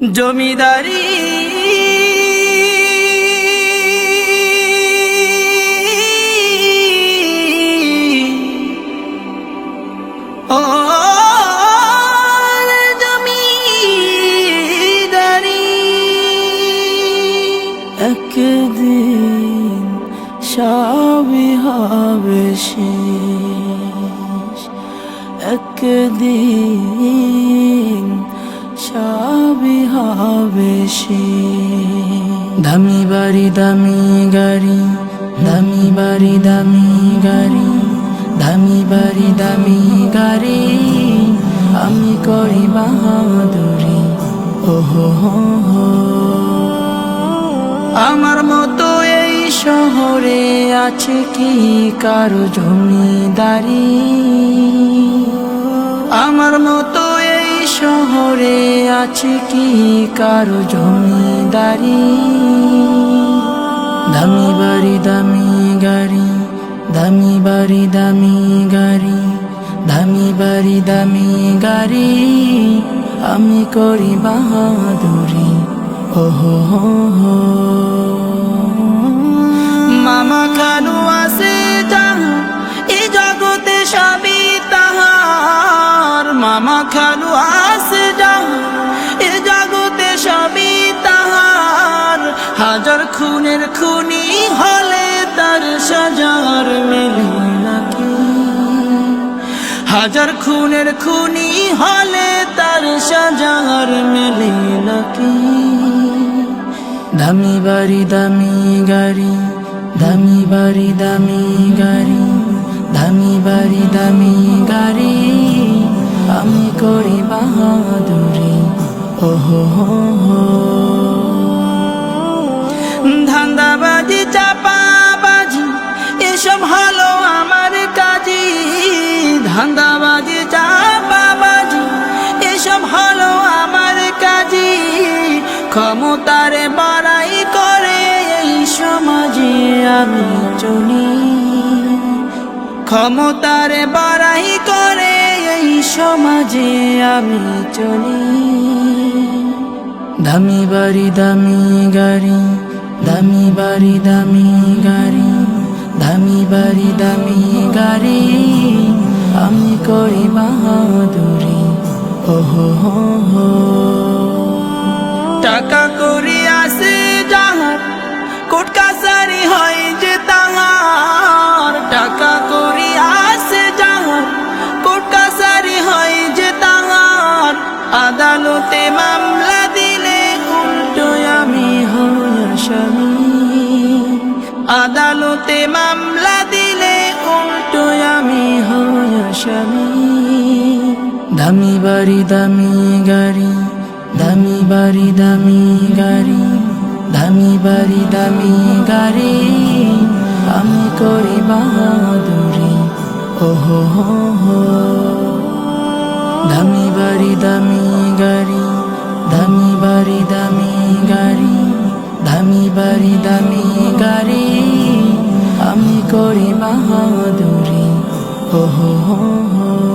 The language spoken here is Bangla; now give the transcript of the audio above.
জমিদারি। ও জমিদারি। একদিন হবে দামি বাড়ি, দামি গাড়ি, দামি বাড়ি, দামি গাড়ি, দামি বাড়ি, দামি গাড়ি, আমি করি বাহাদুরি। ওহো আমার মতো এই শহরে আছে কি কারও জমিদারি? আমার মতো শহরে আছে কি কারও জমিদারি? দামি বাড়ি, দামি গাড়ি, দামি বাড়ি, দামি গাড়ি, দামি বাড়ি, দামি গাড়ি। আমি করি বাহাদুরি, ওহো, হো মামা খানু আছে যাহা এই জগতে সবই তাহার। মামা হাজার খুনের খুনি হলে তার সাজার মেলে নাকি? হাজার খুনের খুনি হলে তার সাজার মেলে নাকি? দামি বাড়ি, দামি গাড়ি, দামি বাড়ি, দামি গাড়ি, দামি বাড়ি, দামি গাড়ি। আমি করি বাহাদুরি, ওহো, হো হলো আমার কাজী, ধান্দাবাজি চাপাবাজি এসব হলো আমার কাজী। ক্ষমতারে বাড়াই করে এই সমাজে আমি চলি। ক্ষমতারে বাড়াই করে এই সমাজে আমি চলি। দামি বাড়ি, দামি গাড়ি, দামি বাড়ি, দামি বাড়ি দামি গাড়ি, আমি করি বাহাদুরি ওহো, হো টাকা করি আসে যাহার, কোট কাছারি হয় যে তাহার। টাকা করি আসে যাহার, কোট কাছারি হয় যে তাহার। আদালতে মামলা দিলে উল্টো আমি হই আসামি। আদালতে মামলা আসামি দামি বাড়ি, দামি গাড়ি, দামি বাড়ি, দামি গাড়ি, দামি বাড়ি, দামি গাড়ি। আমি করি বাহাদুরি, ওহো হো। দামি বাড়ি, দামি গাড়ি, দামি বাড়ি, দামি গাড়ি, দামি বাড়ি, দামি গাড়ি। আমি করি বাহাদুরি। ওহো হো হো